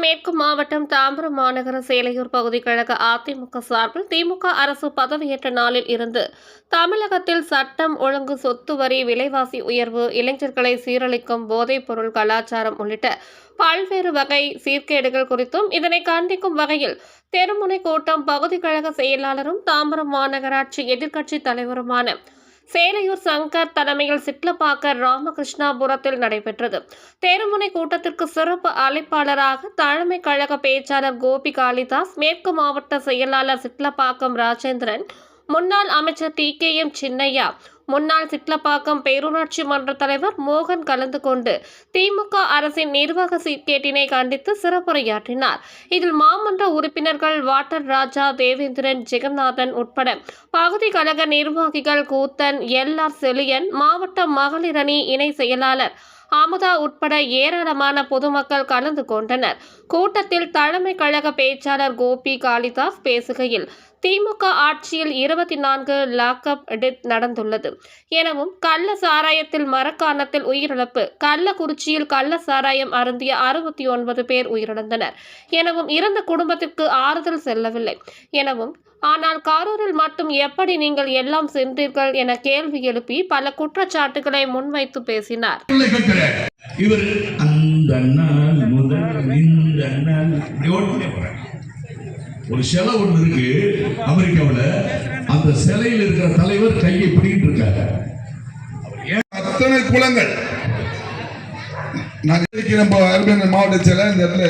மேற்கு மாவட்டம் தாம்பரம் மாநகர சேலையூர் பகுதி கழக அதிமுக சார்பில் திமுக அரசு பதவியேற்ற நாளில் இருந்து தமிழகத்தில் சட்டம் ஒழுங்கு சொத்து வரி விலைவாசி உயர்வு இளைஞர்களை சீரழிக்கும் போதைப் பொருள் கலாச்சாரம் உள்ளிட்ட பல்வேறு வகை சீர்கேடுகள் குறித்தும் இதனை கண்டிக்கும் வகையில் தெருமுனை கூட்டம் பகுதி கழக செயலாளரும் தாம்பரம் மாநகராட்சி எதிர்க்கட்சி தலைவருமான சேலையூர் சங்கர் தலைமையில் சிட்லப்பாக்கர் ராமகிருஷ்ணாபுரத்தில் நடைபெற்றது. தேர்முனை கூட்டத்திற்கு சிறப்பு அழைப்பாளராக தலைமை கழக பேச்சாளர் கோபி காளிதாஸ் மேற்கு மாவட்ட செயலாளர் சிட்லப்பாக்கம் ராஜேந்திரன் முன்னாள் அமைச்சர் டி கே எம் சின்னையா முன்னாள் சிட்லப்பாக்கம் பேரூராட்சி மன்ற தலைவர் மோகன் கலந்து கொண்டு திமுக அரசின் நிர்வாக சீர்கேட்டினை கண்டித்து சிறப்புரையாற்றினார். இதில் மாமன்ற உறுப்பினர்கள் வாட்டர் ராஜா தேவேந்திரன் ஜெகநாதன் உட்பட பகுதி கழக நிர்வாகிகள் கூத்தன் எல் ஆர் செலியன் மாவட்ட மகளிர் அணி இணை செயலாளர் அமுதா உட்பட ஏராளமான பொதுமக்கள் கலந்து கொண்டனர். கூட்டத்தில் தலைமை கழக பேச்சாளர் கோபி காளிதாஸ் பேசுகையில் திமுக ஆட்சியில் இருபத்தி நான்கு லாக்அப் டெத் நடந்துள்ளது. எனவும் கள்ள சாராயத்தில் மரக்காணத்தில் உயிரிழப்பு கள்ளக்குறிச்சியில் கள்ள சாராயம் அருந்திய அறுபத்தி ஒன்பது பேர் உயிரிழந்தனர். எனவும் இறந்த குடும்பத்திற்கு ஆறுதல் செல்லவில்லை. எனவும் ஆனால் காரூரில் மட்டும் எப்படி நீங்கள் எல்லாம் சென்றீர்கள்? என கேள்வி எழுப்பி பல குற்றச்சாட்டுகளை முன்வைத்து பேசினார். இவர் அந்த நாள் முதல் இந்த நாள் ஒரு சிலை ஒன்று இருக்கு அமெரிக்காவில். அந்த சிலையில் இருக்கிற தலைவர் கையை பிடிக்கிட்டு இருக்காரு. அத்தனை குளங்கள். நாங்கள் இன்னைக்கு நம்ம அருமையான மாவட்ட செயலர் இந்த இடத்துல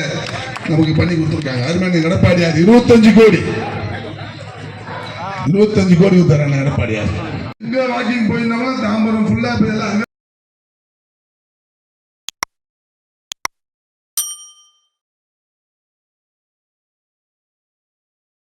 நமக்கு பண்ணி கொடுத்துருக்காங்க. அருமையான எடப்பாடியார் இருபத்தஞ்சு கோடி. இருபத்தஞ்சு கோடி கொடுத்தாரு எடப்பாடியார். எங்க வாக்கிங் போயிருந்தாலும் தாம்பரம் ஃபுல்லா போய் எல்லாம்